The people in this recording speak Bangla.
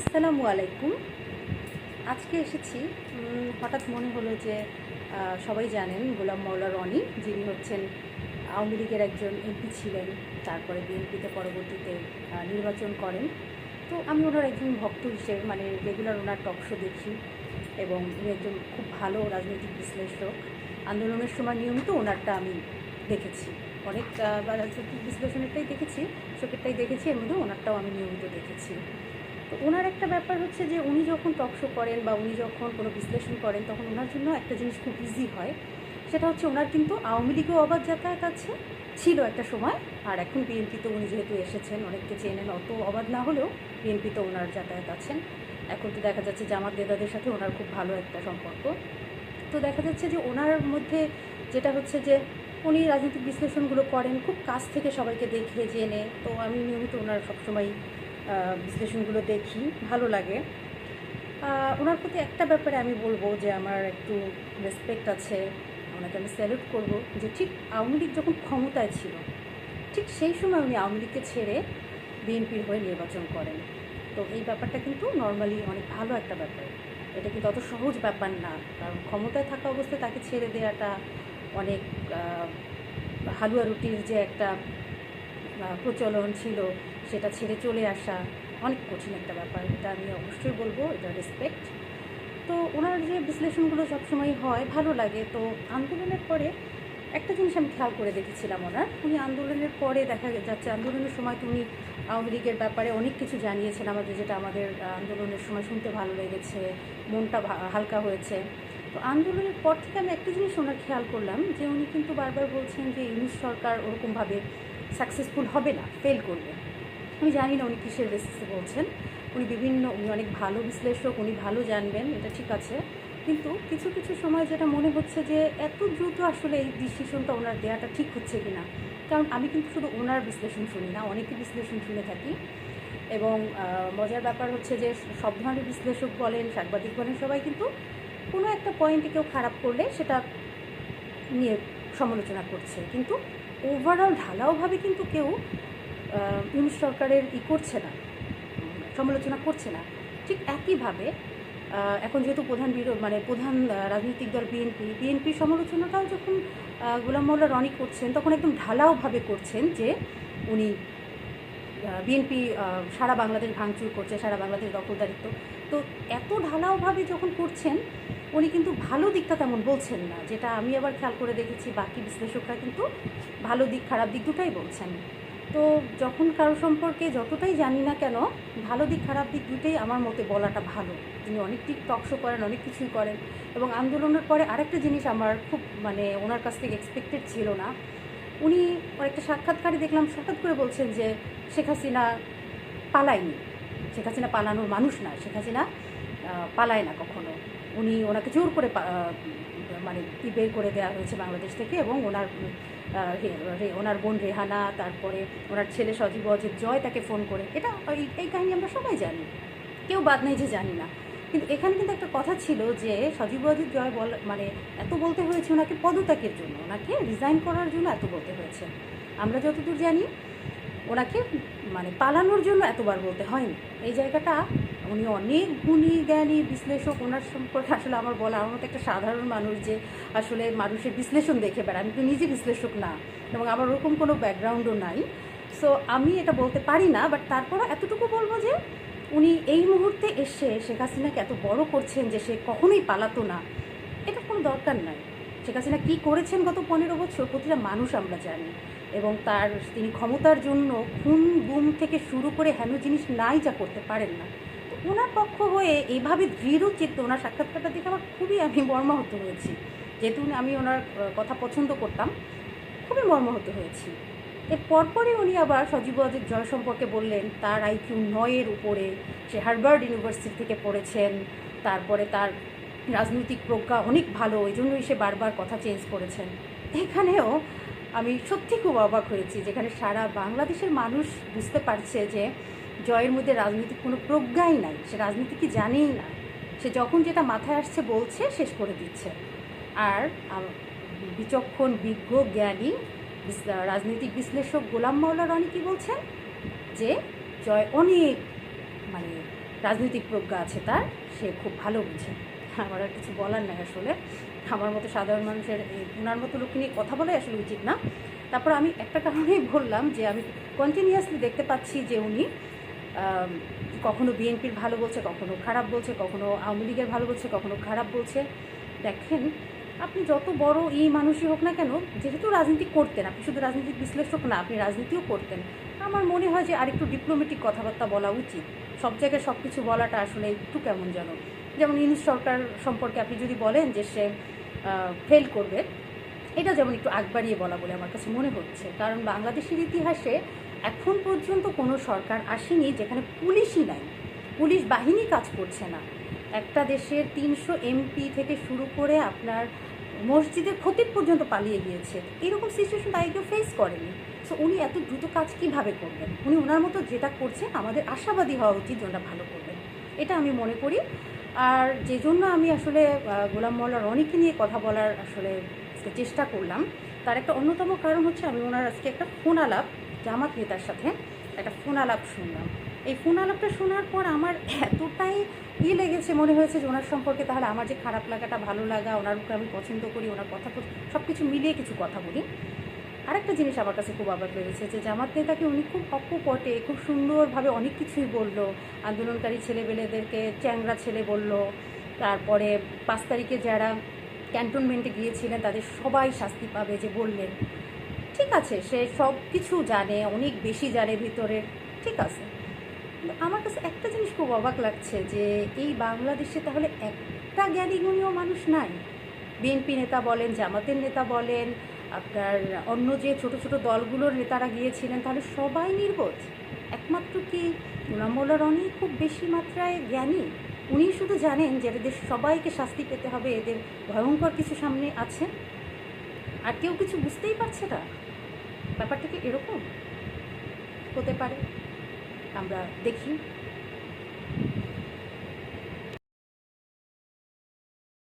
আসসালামু আলাইকুম। আজকে এসেছি হঠাৎ মনে হলো যে সবাই জানেন গোলাম মৌলা রনি, যিনি হচ্ছেন আওয়ামী লীগের একজন এমপি ছিলেন, তারপরে বিএনপিতে পরবর্তীতে নির্বাচন করেন। তো আমি ওনার একজন ভক্ত হিসেবে মানে রেগুলার ওনার টক শো দেখি এবং উনি একজন খুব ভালো রাজনৈতিক বিশ্লেষক। আন্দোলনের সময় নিয়মিত ওনারটা আমি দেখেছি। অনেক রাজনৈতিক বিশ্লেষণেরটাই দেখেছি, শোকেরটাই দেখেছি, এর মধ্যে ওনারটাও আমি নিয়মিত দেখেছি। তো ওনার একটা ব্যাপার হচ্ছে যে উনি যখন টক শো করেন বা উনি যখন কোনো বিশ্লেষণ করেন তখন ওনার জন্য একটা জিনিস খুব ইজি হয়। সেটা হচ্ছে ওনার কিন্তু আওয়ামী লীগেও অবাধ যাতায়াত আছে। ছিল একটা সময় আর এখন বিএনপিতে উনি যেহেতু এসেছেন অনেককে চেনেন অত অবাধ না হলেও বিএনপিতে ওনার যাতায়াত আছেন। এখন তো দেখা যাচ্ছে জামাত নেতাদের সাথে ওনার খুব ভালো একটা সম্পর্ক। তো দেখা যাচ্ছে যে ওনার মধ্যে যেটা হচ্ছে যে উনি রাজনৈতিক বিশ্লেষণগুলো করেন খুব কাছ থেকে সবাইকে দেখে জেনে। তো আমি নিয়মিত ওনার সবসময় আহ, বিশ্লেষণগুলো দেখি, ভালো লাগে। ওনার প্রতি একটা ব্যাপারে আমি বলব যে আমার একটু রেসপেক্ট আছে, ওনাকে আমি স্যালুট করব যে ঠিক আওয়ামী লীগ যখন ক্ষমতায় ছিল, ঠিক সেই সময় উনি আওয়ামী লীগকে ছেড়ে বিএনপির হয়ে নির্বাচন করেন। তো এই ব্যাপারটা কিন্তু নর্মালি অনেক ভালো একটা ব্যাপার। এটা কিন্তু অত সহজ ব্যাপার না, কারণ ক্ষমতায় থাকা অবস্থায় তাকে ছেড়ে দেওয়াটা অনেক হালুয়া রুটির যে একটা প্রচলন ছিল সেটা ছেড়ে চলে আসা অনেক কঠিন একটা ব্যাপার, এটা আমি অবশ্যই বলব, এটা রেসপেক্ট তো ওনার যে বিশ্লেষণগুলো সবসময় হয়, ভালো লাগে। তো আন্দোলনের পরে একটা জিনিস আমি খেয়াল করে দেখেছিলাম ওনার। উনি আন্দোলনের পরে দেখা যাচ্ছে, আন্দোলনের সময় তো উনি আওয়ামী লীগের ব্যাপারে অনেক কিছু জানিয়েছেন আমাদের, যেটা আমাদের আন্দোলনের সময় শুনতে ভালো লেগেছে, মনটা হালকা হয়েছে। তো আন্দোলনের পর থেকে আমি একটা জিনিস ওনার খেয়াল করলাম, যে উনি কিন্তু বারবার বলছেন যে ইউনিশ সরকার ওরকমভাবে সাকসেসফুল হবে না ফেল করবে। আমি জানি না উনি কিসের বেসিসে বলছেন। উনি বিভিন্ন, উনি অনেক ভালো বিশ্লেষক, উনি ভালো জানবেন, এটা ঠিক আছে। কিন্তু কিছু কিছু সময় যেটা মনে হচ্ছে যে এত দ্রুত আসলে এই ডিসিশনটা ওনার দেওয়াটা ঠিক হচ্ছে কিনা। কারণ আমি কিন্তু শুধু ওনার বিশ্লেষণ শুনি না, অনেকে বিশ্লেষণ শুনে থাকি। এবং মজার ব্যাপার হচ্ছে যে সব ধরনের বিশ্লেষক বলেন, সাংবাদিক বলেন, সবাই কিন্তু কোনো একটা পয়েন্টে কেউ খারাপ করলে সেটা নিয়ে সমালোচনা করছে। কিন্তু ওভারঅল ঢালাওভাবে কিন্তু কেউ আহ, সরকারের ই করছে না সমালোচনা করছে না। ঠিক একইভাবে এখন যেহেতু প্রধান বিরোধ মানে প্রধান রাজনৈতিক দল বিএনপি বিএনপির সমালোচনাটাও যখন গোলাম মোল্লা রনি করছেন তখন একদম ঢালাওভাবে করছেন যে উনি বিএনপি সারা বাংলাদেশ ভাঙচুর করছে সারা বাংলাদেশ দখলদারিত্ব। তো এত ঢালাওভাবে যখন করছেন উনি কিন্তু ভালো দিকটা তেমন বলছেন না যেটা আমি আবার খেয়াল করে দেখেছি বাকি বিশ্লেষকরা কিন্তু ভালো দিক খারাপ দিক দুটাই বলছেন। তো যখন কারও সম্পর্কে যতটাই জানি না কেন, ভালো দিক, খারাপ দিক দুটোই আমার মতে বলাটা ভালো। তিনি অনেক দিক টকশো করেন, অনেক কিছুই করেন এবং আন্দোলনের পরে আরেকটা জিনিস আমার খুব মানে ওনার কাছ থেকে এক্সপেক্টেড ছিল না। উনি একটা সাক্ষাৎকারে দেখলাম হঠাৎ করে বলছেন যে শেখ হাসিনা পালায়নি। শেখ হাসিনা পালানোর মানুষ না, শেখ হাসিনা পালায় না কখনো। উনি ওনাকে জোর করে মানে বের করে দেওয়া হয়েছে বাংলাদেশ থেকে এবং ওনার ওনার বোন রেহানা, তারপরে ওনার ছেলে সজীব অজিত জয় তাকে ফোন করে। এটা এই- কাহিনী আমরা সবাই জানি। কেউ বাদ নেই যে জানি না। কিন্তু এখানে কিন্তু একটা কথা ছিল যে সজীব অজিত জয় বল মানে এত বলতে হয়েছে ওনাকে পদত্যাগের জন্য। ওনাকে রিজাইন করার জন্য এত বলতে হয়েছে। আমরা যতদূর জানি, ওনাকে মানে পালানোর জন্য এতবার বলতে হয়নি। এই জায়গাটা উনি অনেক গুণী জ্ঞানী বিশ্লেষক। ওনার সম্পর্কে আসলে আমার বলা, আমার মতো একটা সাধারণ মানুষ যে আসলে মানুষের বিশ্লেষণ দেখে বেড়ায়। আমি তো নিজে বিশ্লেষক না এবং আমার ওরকম কোনো ব্যাকগ্রাউন্ডও নাই। সো আমি এটা বলতে পারি না বাট তারপরও এতটুকু বলব যে উনি এই মুহূর্তে এসে শেখ হাসিনাকে এত বড় করছেন যে সে কখনোই পালাতো না। এটা কোনো দরকার নাই। শেখ হাসিনা কী করেছেন গত পনেরো বছর প্রতিটা মানুষ আমরা জানি। এবং তার, তিনি ক্ষমতার জন্য খুন গুম থেকে শুরু করে হেন জিনিস নাই যা করতে পারেন না। ওনার পক্ষ হয়ে এইভাবে দৃঢ় চিত্ত ওনার সাক্ষাৎকারটা দেখে আমার খুবই আমি মর্মাহত হয়েছি। যেহেতু আমি ওনার কথা পছন্দ করতাম, খুবই মর্মাহত হয়েছি। এর পরপরই উনি আবার সজীব অজিত জয় সম্পর্কে বললেন, তার আইকিউ নয়ের উপরে সে হার্ভার্ড ইউনিভার্সিটি থেকে পড়েছেন, তারপরে তার রাজনৈতিক প্রজ্ঞা অনেক ভালো ওই জন্যই সে বারবার কথা চেঞ্জ করেছেন। এখানেও আমি সত্যি খুব অবাক হয়েছি, যেখানে সারা বাংলাদেশের মানুষ বুঝতে পারছে যে জয়ের মধ্যে রাজনৈতিক কোনো প্রজ্ঞাই নাই, সে রাজনীতি কি জানেই না। সে যখন যেটা মাথায় আসছে বলছে শেষ করে দিচ্ছে। আর বিচক্ষণ, বিজ্ঞ, জ্ঞানী রাজনৈতিক বিশ্লেষক গোলাম মাওলা রনি কি বলছেন? যে জয় অনেক মানে রাজনৈতিক প্রজ্ঞা আছে তার, সে খুব ভালো বুঝে। আমার আর কিছু বলার নাই আসলে। আমার মতো সাধারণ মানুষের ওনার মতো লোক নিয়ে কথা বলাই আসলে উচিত না। তারপর আমি একটা কারণেই বললাম যে আমি কন্টিনিউয়াসলি দেখতে পাচ্ছি যে উনি কখনো বিএনপির ভালো বলছে, কখনো খারাপ বলছে, কখনো আওয়ামী লীগের ভালো বলছে, কখনো খারাপ বলছে। দেখেন, আপনি যত বড় এই মানুষই হোক না কেন, যেহেতু রাজনীতি করতেন, আপনি শুধু রাজনীতির বিশ্লেষক না, আপনি রাজনীতিও করতেন। আমার মনে হয় যে আরেকটু ডিপ্লোমেটিক কথাবার্তা বলা উচিত। সব জায়গায় সব কিছু বলাটা আসলে একটু কেমন যেন। যেমন ইউনিশ সরকার সম্পর্কে আপনি যদি বলেন যে সে ফেল করবে, এটা যেমন একটু আগ বাড়িয়ে বলা বলে আমার কাছে মনে হচ্ছে। কারণ বাংলাদেশের ইতিহাসে এখন পর্যন্ত কোনো সরকার আসেনি যেখানে পুলিশই নাই। পুলিশ বাহিনী কাজ করছে না। একটা দেশের তিনশো এমপি থেকে শুরু করে আপনার মসজিদের খতিব পর্যন্ত পালিয়ে গিয়েছে। এরকম সিচুয়েশন তাই কেউ ফেস করেনি। সো উনি এত দ্রুত কাজ কীভাবে করবেন? উনি ওনার মতো যেটা করছেন, আমাদের আশাবাদী হওয়া উচিত ওনারা ভালো করবেন। এটা আমি মনে করি। আর যে জন্য আমি আসলে গোলাম মোল্লা রনিকে নিয়ে কথা বলার আসলে চেষ্টা করলাম। তার একটা অন্যতম কারণ হচ্ছে আমি ওনার আজকে একটা ফোন আলাপ জামাত নেতার সাথে একটা ফোন আলাপ শুনলাম। এই ফোন আলাপটা শোনার পর আমার এতটাই ই লেগেছে, মনে হয়েছে যে ওনার সম্পর্কে তাহলে আমার যে খারাপ লাগাটা, ভালো লাগা, ওনার উপরে আমি পছন্দ করি, ওনার কথা সব কিছু মিলিয়ে কিছু কথা বলি। আরেকটা জিনিস আমার কাছে খুব অবাক লেগেছে যে জামাত নেতাকে উনি খুব অকপটে, খুব সুন্দরভাবে অনেক কিছুই বলল। আন্দোলনকারী ছেলেবেলেদেরকে চ্যাংরা ছেলে বলল। তারপরে পাঁচ তারিখে যারা ক্যান্টনমেন্টে গিয়েছিলেন, তাদের সবাই শাস্তি পাবে যে বললেন। ঠিক আছে, সে সব কিছু জানে, অনেক বেশি জানে ভিতরে, ঠিক আছে। আমার কাছে একটা জিনিস খুব অবাক লাগছে যে, এই বাংলাদেশে তাহলে একটা জ্ঞানীগুণীয় মানুষ নাই? বিএনপি নেতা বলেন, জামাতের নেতা বলেন, আপনার অন্য যে ছোট ছোট দলগুলোর নেতারা গিয়েছিলেন, তাহলে সবাই নির্বোধ। একমাত্র কি গুলামোল্লা রনি খুব বেশি মাত্রায় জ্ঞানী? উনি শুধু জানেন যে এদের সবাইকে শাস্তি পেতে হবে, এদের ভয়ঙ্কর কিছু সামনে আছে। আর কেউ কিছু বুঝতেই পারছে না। ব্যাপারটা কি এরকম? হতে পারে। আমরা দেখি।